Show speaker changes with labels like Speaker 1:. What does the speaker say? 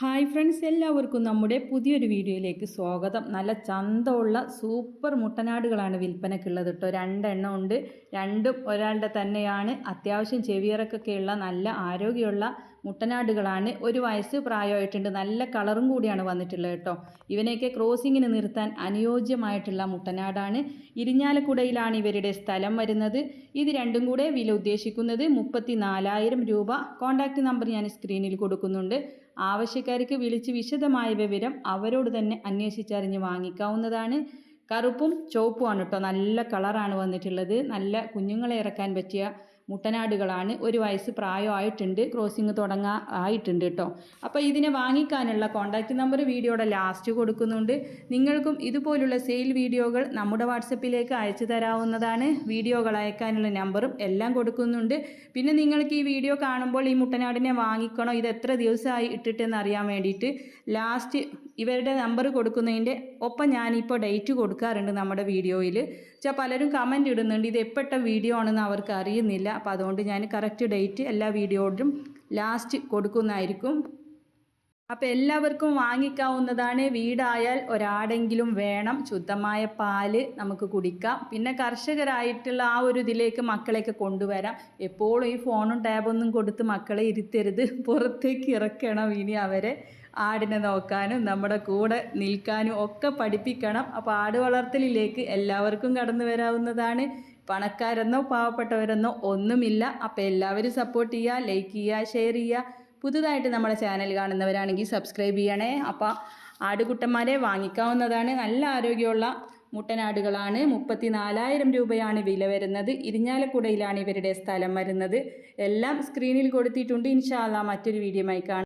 Speaker 1: Hi friends എല്ലാവർക്കും നമ്മുടെ പുതിയൊരു വീഡിയോയിലേക്ക് സ്വാഗതം. നല്ല ചന്തമുള്ള സൂപ്പർ മുട്ടനാടുകളാണ് വിൽപ്പനക്കുള്ളത് കേട്ടോ. രണ്ടെണ്ണം ഉണ്ട്. രണ്ടും ഒരാളുടെ തന്നെയാണ്. അത്യാവശ്യം ചെവിയിറക്കൊക്കെയുള്ള നല്ല ആരോഗ്യമുള്ള മുട്ടനാടുകളാണ്. ഒരു വയസ്സ് പ്രായമായിട്ടുണ്ട്. നല്ല കളറും കൂടിയാണ് വന്നിട്ടുള്ളത് കേട്ടോ. ഇവനെയൊക്കെ ക്രോസിങ്ങിന് നിർത്താൻ അനുയോജ്യമായിട്ടുള്ള മുട്ടനാടാണ്. ഇരിഞ്ഞാലക്കുടയിലാണ് ഇവരുടെ സ്ഥലം വരുന്നത്. ഇത് രണ്ടും കൂടെ വില ഉദ്ദേശിക്കുന്നത് മുപ്പത്തി നാലായിരം രൂപ. കോൺടാക്റ്റ് നമ്പർ ഞാൻ സ്ക്രീനിൽ കൊടുക്കുന്നുണ്ട്. ആവശ്യക്കാർക്ക് വിളിച്ച് വിശദമായ വിവരം അവരോട് തന്നെ അന്വേഷിച്ചറിഞ്ഞ് വാങ്ങിക്കാവുന്നതാണ്. കറുപ്പും ചുവപ്പുമാണ് കേട്ടോ. നല്ല കളറാണ് വന്നിട്ടുള്ളത്. നല്ല കുഞ്ഞുങ്ങളെ ഇറക്കാൻ പറ്റിയ മുട്ടനാടുകളാണ്. ഒരു വയസ്സ് പ്രായമായിട്ടുണ്ട് ക്രോസിങ് തുടങ്ങാ ആയിട്ടുണ്ട് കേട്ടോ അപ്പോൾ ഇതിനെ വാങ്ങിക്കാനുള്ള കോൺടാക്റ്റ് നമ്പർ വീഡിയോയുടെ ലാസ്റ്റ് കൊടുക്കുന്നുണ്ട്. നിങ്ങൾക്കും ഇതുപോലുള്ള സെയിൽ വീഡിയോകൾ നമ്മുടെ വാട്സപ്പിലേക്ക് അയച്ചു തരാവുന്നതാണ്. വീഡിയോകൾ അയക്കാനുള്ള നമ്പറും എല്ലാം കൊടുക്കുന്നുണ്ട്. പിന്നെ നിങ്ങൾക്ക് ഈ വീഡിയോ കാണുമ്പോൾ ഈ മുട്ടനാടിനെ വാങ്ങിക്കണോ? ഇത് എത്ര ദിവസമായി ഇട്ടിട്ടെന്ന് അറിയാൻ വേണ്ടിയിട്ട് ലാസ്റ്റ് ഇവരുടെ നമ്പർ കൊടുക്കുന്നതിന്റെ ഒപ്പം ഞാനിപ്പോൾ ഡേറ്റ് കൊടുക്കാറുണ്ട് നമ്മുടെ വീഡിയോയിൽ. വെച്ചാൽ പലരും കമന്റ് ഇടുന്നുണ്ട്. ഇത് എപ്പോഴത്തെ വീഡിയോ ആണെന്ന് അവർക്ക് അറിയുന്നില്ല. അപ്പോൾ അതുകൊണ്ട് ഞാൻ കറക്റ്റ് ഡേറ്റ് എല്ലാ വീഡിയോയിലും ലാസ്റ്റ് കൊടുക്കുന്നതായിരിക്കും. അപ്പോൾ എല്ലാവർക്കും വാങ്ങിക്കാവുന്നതാണ്. വീടായാൽ ഒരാടെങ്കിലും വേണം. ശുദ്ധമായ പാൽ നമുക്ക് കുടിക്കാം. പിന്നെ കർഷകരായിട്ടുള്ള ആ ഒരു ഇതിലേക്ക് മക്കളെയൊക്കെ കൊണ്ടുവരാം. എപ്പോഴും ഈ ഫോണും ടാബൊന്നും കൊടുത്ത് മക്കളെ ഇരുത്തരുത്. പുറത്തേക്ക് ഇറക്കണം ഇനി അവരെ. ആടിനെ നോക്കാനും നമ്മുടെ കൂടെ നിൽക്കാനും ഒക്കെ പഠിപ്പിക്കണം. അപ്പോൾ ആട് വളർത്തലിലേക്ക് എല്ലാവർക്കും കടന്നു വരാവുന്നതാണ്. പണക്കാരെന്നോ പാവപ്പെട്ടവരെന്നോ ഒന്നുമില്ല. അപ്പോൾ എല്ലാവരും സപ്പോർട്ട് ചെയ്യുക ലൈക്ക് ചെയ്യുക ഷെയർ ചെയ്യുക. പുതുതായിട്ട് നമ്മുടെ ചാനൽ കാണുന്നവരാണെങ്കിൽ സബ്സ്ക്രൈബ് ചെയ്യണേ. അപ്പോൾ ആടുകുട്ടന്മാരെ വാങ്ങിക്കാവുന്നതാണ്. നല്ല ആരോഗ്യമുള്ള മുട്ടനാടുകളാണ്. മുപ്പത്തി നാലായിരം രൂപയാണ് വില വരുന്നത്. ഇരിഞ്ഞാലക്കുടയിലാണ് ഇവരുടെ സ്ഥലം വരുന്നത്. എല്ലാം സ്ക്രീനിൽ കൊടുത്തിട്ടുണ്ട്. ഇൻഷാല്ല മറ്റൊരു വീഡിയോ കാണാം.